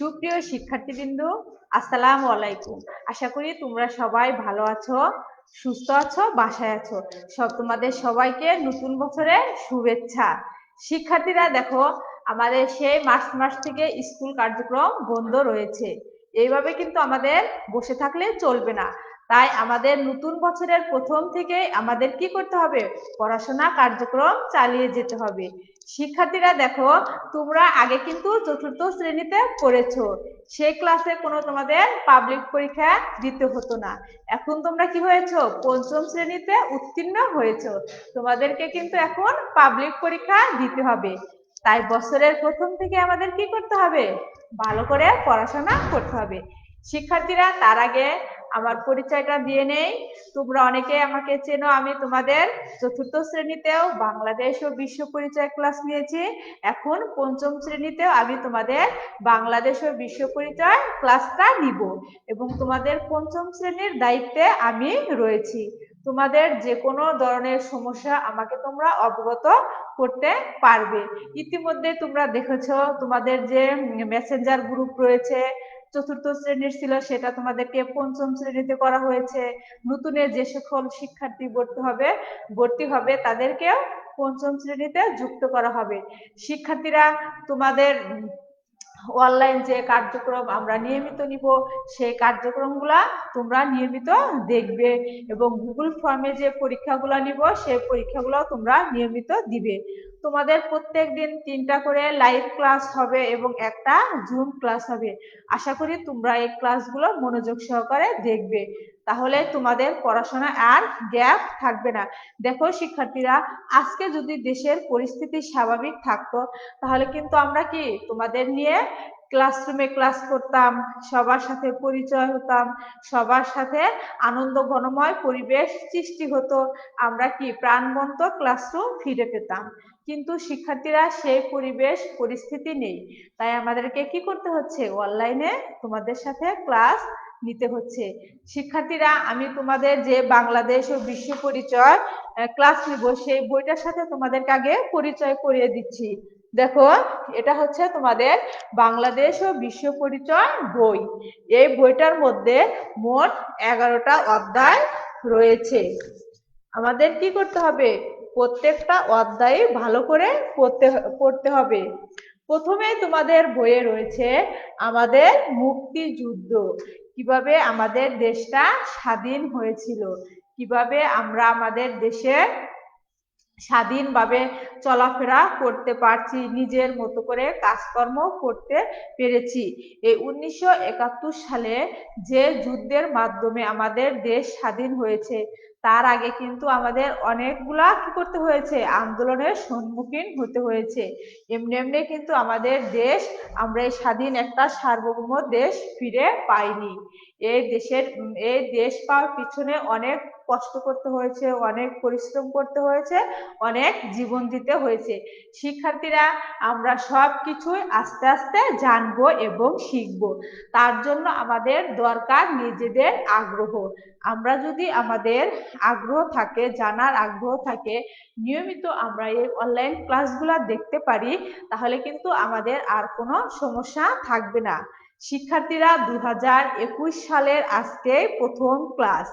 সুপ্রিয় শিক্ষার্থীবৃন্দ, আসসালাম আলাইকুম। আশা করি তোমরা সবাই ভালো আছো, সুস্থ আছো, বাসায় আছো। সব তোমাদের সবাইকে নতুন বছরের শুভেচ্ছা। শিক্ষার্থীরা, দেখো, আমাদের সেই মার্চ মাস থেকে স্কুল কার্যক্রম বন্ধ রয়েছে। এইভাবে কিন্তু আমাদের বসে থাকলে চলবে না। তাই আমাদের নতুন বছরের প্রথম থেকে আমাদের কি করতে হবে? পড়াশোনা কার্যক্রম চালিয়ে যেতে হবে। শিক্ষার্থীরা দেখো, তোমরা আগে কিন্তু চতুর্থ শ্রেণীতে পড়েছো। সেই ক্লাসে কোনো তোমাদের পাবলিক পরীক্ষা দিতে হতো না। এখন তোমরা কি হয়েছো? পঞ্চম শ্রেণীতে উত্তীর্ণ হয়েছো। তোমাদেরকে কিন্তু এখন পাবলিক পরীক্ষা দিতে হবে। তাই বছরের প্রথম থেকে আমাদের কি করতে হবে? ভালো করে পড়াশোনা করতে হবে। শিক্ষার্থীরা তার আগে আমার পরিচয়টা দিয়ে নেই। তোমরা অনেকে আমাকে চেনো, আমি তোমাদের চতুর্থ শ্রেণীতেও বাংলাদেশ ও বিশ্ব পরিচয় ক্লাস নিয়েছি। এখন পঞ্চম শ্রেণীতেও আমি তোমাদের বাংলাদেশ ও বিশ্ব পরিচয় ক্লাসটা নিব এবং তোমাদের পঞ্চম শ্রেণির দায়িত্বে আমি রয়েছি। তোমাদের যে কোনো ধরনের সমস্যা আমাকে তোমরা অবগত করতে পারবে। ইতিমধ্যে তোমরা দেখেছ তোমাদের যে মেসেঞ্জার গ্রুপ রয়েছে চতুর্থ শ্রেণির ছিল সেটা তোমাদেরকে পঞ্চম শ্রেণীতে করা হয়েছে। নতুনে যে সকল শিক্ষার্থী ভর্তি হবে ভর্তি হবে, তাদেরকেও পঞ্চম শ্রেণীতে যুক্ত করা হবে। শিক্ষার্থীরা তোমাদের অনলাইন যে কার্যক্রম আমরা নিয়মিত নিব, সেই কার্যক্রমগুলা তোমরা নিয়মিত দেখবে এবং গুগল ফর্মে যে পরীক্ষাগুলো নিব, সেই পরীক্ষাগুলো তোমরা নিয়মিত দিবে। তোমাদের প্রত্যেক দিন তিনটা করে লাইভ ক্লাস হবে এবং একটা জুম ক্লাস হবে। আশা করি তোমরা এই ক্লাসগুলো মনোযোগ সহকারে দেখবে। তাহলে তোমাদের পড়াশোনা আর গ্যাপ থাকবে না। দেখো শিক্ষার্থীরা, আজকে যদি দেশের পরিস্থিতি স্বাভাবিক থাকতো, তাহলে কিন্তু আমরা কি তোমাদের নিয়ে ক্লাসরুমে ক্লাস করতাম, সবার সাথে পরিচয় হতাম, সবার সাথে আনন্দ ঘনময় পরিবেশ সৃষ্টি হতো, আমরা কি প্রাণবন্ত ক্লাসরুম ফিরে পেতাম। কিন্তু শিক্ষার্থীরা সেই পরিবেশ, পরিস্থিতি নেই। তাই আমাদেরকে কি করতে হচ্ছে? অনলাইনে তোমাদের সাথে ক্লাস নিতে হচ্ছে। শিক্ষার্থীরা, আমি তোমাদের যে বাংলাদেশ ও বিশ্ব পরিচয় ক্লাস নিব, সেই বইটার সাথে তোমাদেরকে আগে পরিচয় করিয়ে দিচ্ছি। দেখো, এটা হচ্ছে তোমাদের বাংলাদেশ ও বিশ্ব পরিচয় বই। এই বইটার মধ্যে মোট এগারোটা অধ্যায় রয়েছে। আমাদের কি করতে হবে? প্রত্যেকটা অধ্যায়ে ভালো করে পড়তে পড়তে হবে। প্রথমে তোমাদের বইয়ে রয়েছে আমাদের মুক্তিযুদ্ধ। কীভাবে আমাদের দেশটা স্বাধীন হয়েছিল? কীভাবে আমরা আমাদের দেশে স্বাধীনভাবে চলাফেরা করতে পারছি, নিজের মতো করে কাজকর্ম করতে পেরেছি। এই উনিশশো একাত্তর সালে যে যুদ্ধের মাধ্যমে আমাদের দেশ স্বাধীন হয়েছে, তার আগে কিন্তু আমাদের অনেকগুলা কি করতে হয়েছে? আন্দোলনের সম্মুখীন হতে হয়েছে। এমনি এমনি কিন্তু আমাদের দেশ, আমরা এই স্বাধীন একটা সার্বভৌম দেশ ফিরে পাইনি। এই দেশের, এই দেশ পাওয়ার পিছনে অনেক কষ্ট করতে হয়েছে, অনেক পরিশ্রম করতে হয়েছে, অনেক জীবন দিতে হয়েছে। শিক্ষার্থীরা, আমরা সব কিছুই আস্তে আস্তে জানব এবং শিখব। তার জন্য আমাদের দরকার নিজেদের আগ্রহ। আমরা যদি আমাদের আগ্রহ থাকে, জানার আগ্রহ থাকে, নিয়মিত আমরা এই অনলাইন ক্লাসগুলো দেখতে পারি, তাহলে কিন্তু আমাদের আর কোনো সমস্যা থাকবে না। শিক্ষার্থীরা দুই হাজার একুশ সালের আজকে প্রথম ক্লাস।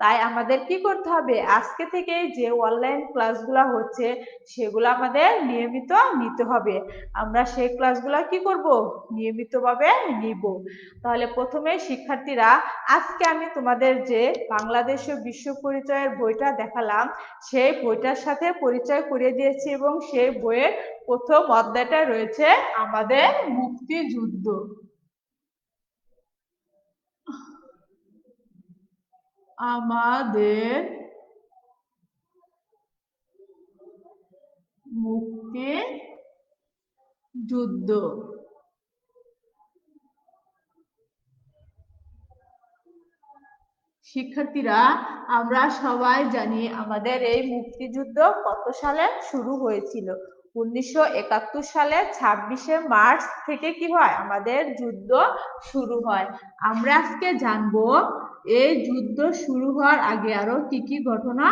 তাই আমাদের কি করতে হবে? আজকে থেকে যে অনলাইন ক্লাসগুলো হচ্ছে, সেগুলো আমাদের নিয়মিত নিতে হবে। আমরা সেই ক্লাসগুলো কি করব? নিয়মিতভাবে নিব। তাহলে প্রথমে শিক্ষার্থীরা, আজকে আমি তোমাদের যে বাংলাদেশ বিশ্ব পরিচয়ের বইটা দেখালাম, সেই বইটার সাথে পরিচয় করিয়ে দিয়েছি এবং সেই বইয়ের প্রথম অধ্যায়টা রয়েছে আমাদের মুক্তিযুদ্ধ। আমাদের মুক্তি যুদ্ধ। শিক্ষার্থীরা, আমরা সবাই জানি আমাদের এই মুক্তিযুদ্ধ কত সালে শুরু হয়েছিল? উনিশশো একাত্তর সালে ছাব্বিশে মার্চ থেকে কি হয়? আমাদের যুদ্ধ শুরু হয়। আমরা আজকে জানব এই যুদ্ধ শুরু হওয়ার আগে আরও কি কি ঘটনা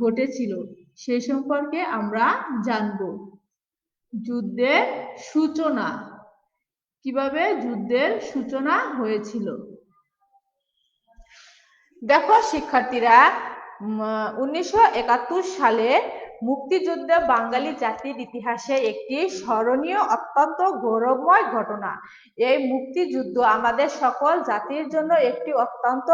ঘটেছিল? সে সম্পর্কে আমরা জানব। যুদ্ধের সূচনা। কীভাবে যুদ্ধের সূচনা হয়েছিল? দেখো, শিক্ষার্থীরা উনিশশো একাত্তর সালে মুক্তিযুদ্ধে বাঙালি জাতির ইতিহাসে একটি স্মরণীয়, অত্যন্ত গৌরবময় ঘটনা। এই মুক্তিযুদ্ধ আমাদের সকল জাতির জন্য একটি অত্যন্ত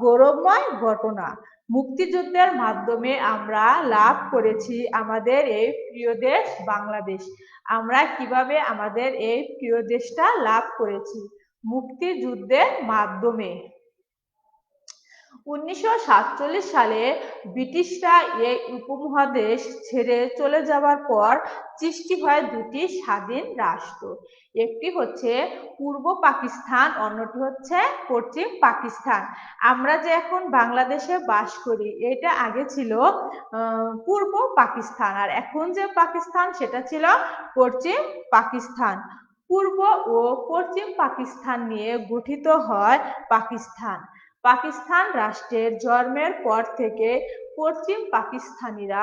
গৌরবময় ঘটনা। মুক্তিযুদ্ধের মাধ্যমে আমরা লাভ করেছি আমাদের এই প্রিয় দেশ বাংলাদেশ। আমরা কীভাবে আমাদের এই প্রিয় দেশটা লাভ করেছি? মুক্তিযুদ্ধের মাধ্যমে উনিশশো সাতচল্লিশ সালে ব্রিটিশরা এই উপমহাদেশ ছেড়ে চলে যাবার পর সৃষ্টি হয় দুটি স্বাধীন রাষ্ট্র। একটি হচ্ছে পূর্ব পাকিস্তান, অন্যটি হচ্ছে পশ্চিম পাকিস্তান। আমরা যে এখন বাংলাদেশে বাস করি, এটা আগে ছিল পূর্ব পাকিস্তান, আর এখন যে পাকিস্তান, সেটা ছিল পশ্চিম পাকিস্তান। পূর্ব ও পশ্চিম পাকিস্তান নিয়ে গঠিত হয় পাকিস্তান। পাকিস্তান রাষ্ট্রের জন্মের পর থেকে পশ্চিম পাকিস্তানিরা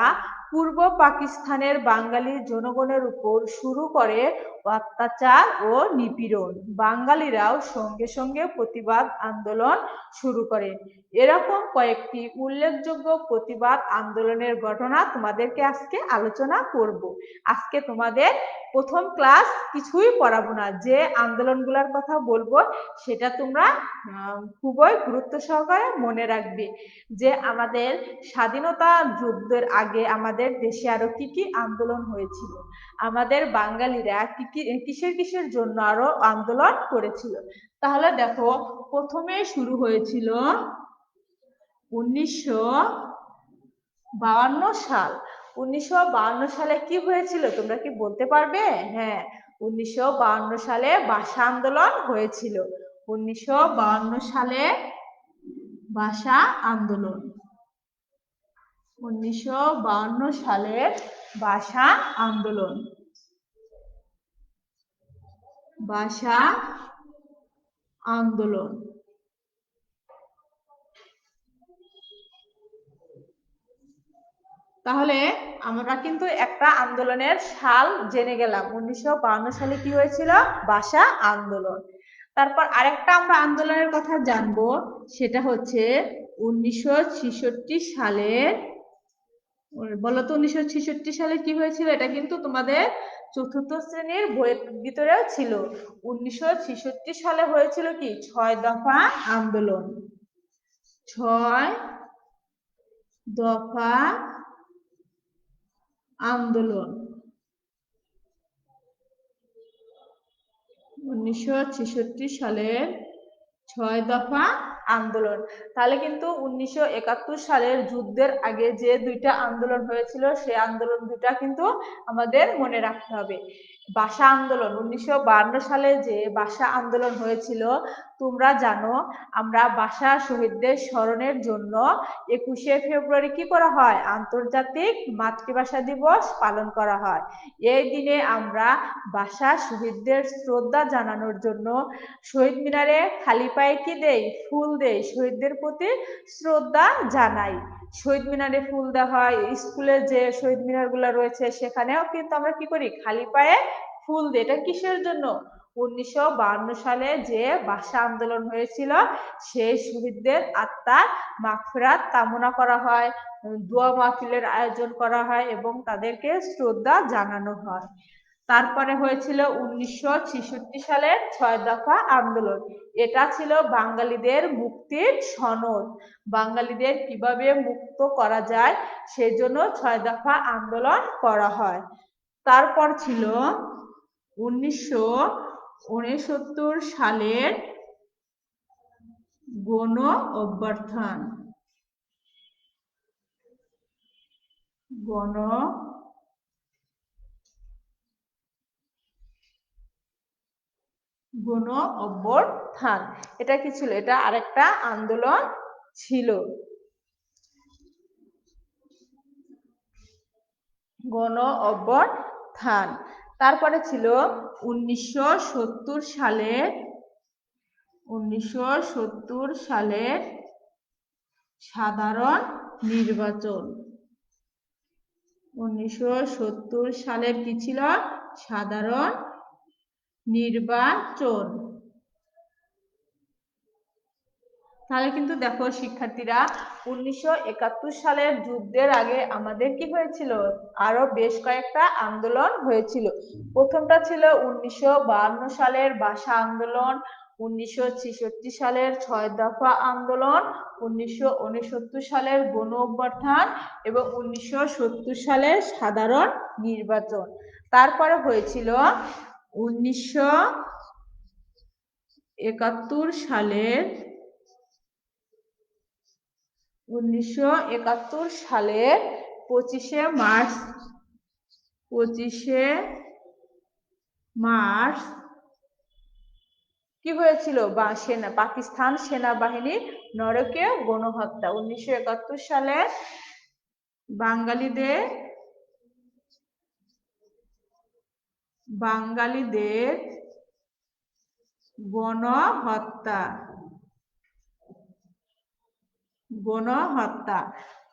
পূর্ব পাকিস্তানের বাঙালি জনগণের উপর শুরু করে অত্যাচার ও নিপীড়ন। বাঙালিরাও সঙ্গে সঙ্গে প্রতিবাদ আন্দোলন শুরু করেন এরকম কয়েকটি উল্লেখযোগ্য প্রতিবাদ আন্দোলনের ঘটনা তোমাদেরকে আজকে আলোচনা করব। আজকে তোমাদের প্রথম ক্লাস কিছুই পড়াবো না। যে আন্দোলনগুলোর কথা বলব, সেটা তোমরা খুবই গুরুত্ব সহকারে মনে রাখবে। যে আমাদের স্বাধীনতা যুদ্ধের আগে আমাদের দেশে আরও কি কি আন্দোলন হয়েছিল? আমাদের বাঙালিরা কিসের কিসের জন্য আরও আন্দোলন করেছিল? তাহলে দেখো, প্রথমে শুরু হয়েছিল উনিশশো বাউান্ন সাল। উনিশশো সালে কি হয়েছিল? তোমরা কি বলতে পারবে? হ্যাঁ উনিশশো সালে ভাষা আন্দোলন হয়েছিল। উনিশশো সালে ভাষা আন্দোলন। উনিশশো সালের ভাষা আন্দোলন। ভাষা আন্দোলন। তাহলে আমরা কিন্তু একটা আন্দোলনের সাল জেনে গেলাম। উনিশশো সালে কি হয়েছিল? ভাষা আন্দোলন। তারপর আরেকটা আমরা আন্দোলনের কথা জানব, সেটা হচ্ছে উনিশশো ছেষট্টি সালের বলতো উনিশশো ছেষট্টি সালে কি হয়েছিল? এটা কিন্তু তোমাদের চতুর্থ শ্রেণির বইয়ের ভিতরেও ছিল। উনিশশো ছেষট্টি সালে হয়েছিল কি? ছয় দফা আন্দোলন। ছয় দফা আন্দোলন। উনিশশো ছেষট্টি সালের ছয় দফা আন্দোলন। তাহলে কিন্তু উনিশশো একাত্তর সালের যুদ্ধের আগে যে দুইটা আন্দোলন হয়েছিল সে আন্দোলন দুটা কিন্তু আমাদের মনে রাখতে হবে। ভাষা আন্দোলন, উনিশশো সালে যে ভাষা আন্দোলন হয়েছিল তোমরা জানো, আমরা বাসা শহীদদের স্মরণের জন্য একুশে ফেব্রুয়ারি কি করা হয়? আন্তর্জাতিক মাতৃভাষা দিবস পালন করা হয়। এই দিনে আমরা বাসা শহীদদের শ্রদ্ধা জানানোর জন্য শহীদ মিনারে খালি পায়ে কি দেই? ফুল দেই। শহীদদের প্রতি শ্রদ্ধা জানাই। শহীদ মিনারে ফুল দেওয়া হয়। স্কুলে যে শহীদ মিনারগুলো রয়েছে, সেখানেও কিন্তু আমরা কি করি? খালি পায়ে ফুল দিই। এটা কিসের জন্য? উনিশশো সালে যে ভাষা আন্দোলন হয়েছিল, সেই শহীদদের আত্মার মাগফিরাত কামনা করা হয়, দোয়া মাহফিলের আয়োজন করা হয় এবং তাদেরকে শ্রদ্ধা জানানো হয়। তারপরে হয়েছিল উনিশশো সালের ছয় দফা আন্দোলন। এটা ছিল বাঙালিদের মুক্তির সনদ। বাঙালিদের কীভাবে মুক্ত করা যায়, সেজন্য ছয় দফা আন্দোলন করা হয়। তারপর ছিল উনিশশো উনসত্তর সালের গণ অভ্যর্থন। গণ গণ অভ্যর্থান। এটা কি ছিল? এটা আরেকটা আন্দোলন ছিল। গণ অভ্যর্থান। তারপরে ছিল উনিশশো সালের উনিশশো সালের সাধারণ নির্বাচন। উনিশশো সত্তর সালের কি ছিল? সাধারণ নির্বাচন। তাহলে কিন্তু দেখো শিক্ষার্থীরা উনিশশো একাত্তর সালের যুদ্ধের আগে আমাদের কি হয়েছিল? আরও বেশ কয়েকটা আন্দোলন হয়েছিল। প্রথমটা ছিল উনিশশো সালের ভাষা আন্দোলন, উনিশশো ছেষট্টি সালের ছয় দফা আন্দোলন, উনিশশো উনসত্তর সালের গণ অভ্যর্থান এবং উনিশশো সত্তর সালের সাধারণ নির্বাচন। তারপরে হয়েছিল উনিশশো একাত্তর সালের উনিশশো একাত্তর সালের পঁচিশে মার্চ পঁচিশে মার্চ, কি হয়েছিল? বা সেনা, পাকিস্তান সেনাবাহিনীর নরকে গণহত্যা। উনিশশো একাত্তর সালে বাঙালিদের বাঙালিদের গণহত্যা। গণহত্যা।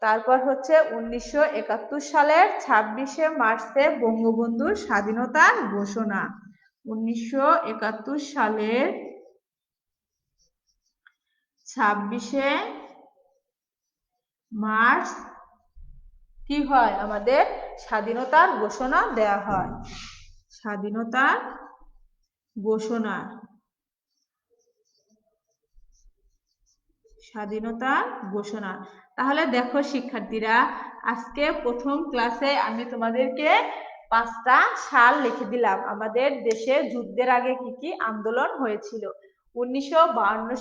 তারপর হচ্ছে উনিশশো একাত্তর সালের ছাব্বিশে মার্চে বঙ্গবন্ধুর স্বাধীনতার ঘোষণা। উনিশশো একাত্তর সালের ছাব্বিশে মার্চ কি হয়? আমাদের স্বাধীনতার ঘোষণা দেয়া হয়। স্বাধীনতার ঘোষণা। স্বাধীনতার ঘোষণা। তাহলে দেখো শিক্ষার্থীরা, আজকে প্রথম ক্লাসে আমি তোমাদেরকে পাঁচটা সাল লিখে দিলাম। আমাদের দেশে যুদ্ধের আগে কি কি আন্দোলন হয়েছিল? উনিশশো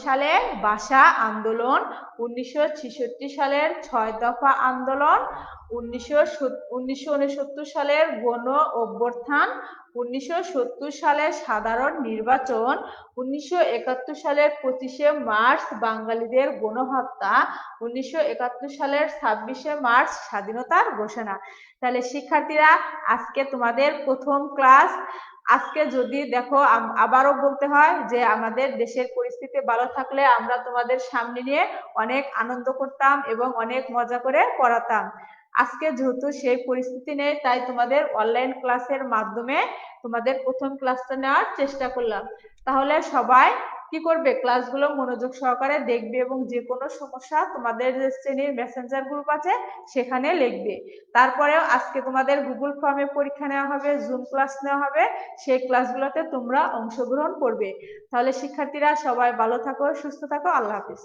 সালে ভাষা আন্দোলন, উনিশশো ছেষট্টি সালের ছয় দফা আন্দোলন উনিশশো সালের গণ অভ্যর্থান উনিশশো সালের সাধারণ নির্বাচন, উনিশশো সালের পঁচিশে মার্চ বাঙালিদের গণহত্যা, উনিশশো সালের ছাব্বিশে মার্চ স্বাধীনতার ঘোষণা। তাহলে শিক্ষার্থীরা, আজকে তোমাদের প্রথম ক্লাস। আজকে যদি দেখো আবারও বলতে হয় যে আমাদের দেশের পরিস্থিতি ভালো থাকলে আমরা তোমাদের সামনে নিয়ে অনেক আনন্দ করতাম এবং অনেক মজা করে পড়াতাম। আজকে যেহেতু সেই পরিস্থিতি নেই, তাই তোমাদের অনলাইন ক্লাসের মাধ্যমে তোমাদের প্রথম ক্লাসটা নেওয়ার চেষ্টা করলাম। তাহলে সবাই কি করবে? ক্লাসগুলো মনোযোগ সহকারে দেখবে এবং যে কোনো সমস্যা তোমাদের যে শ্রেণির মেসেঞ্জার গ্রুপ আছে, সেখানে লিখবে। তারপরেও আজকে তোমাদের গুগল ফর্মে পরীক্ষা নেওয়া হবে জুম ক্লাস নেওয়া হবে, সেই ক্লাসগুলোতে তোমরা অংশগ্রহণ করবে। তাহলে শিক্ষার্থীরা সবাই ভালো থাকো, সুস্থ থাকো, আল্লাহ হাফিজ।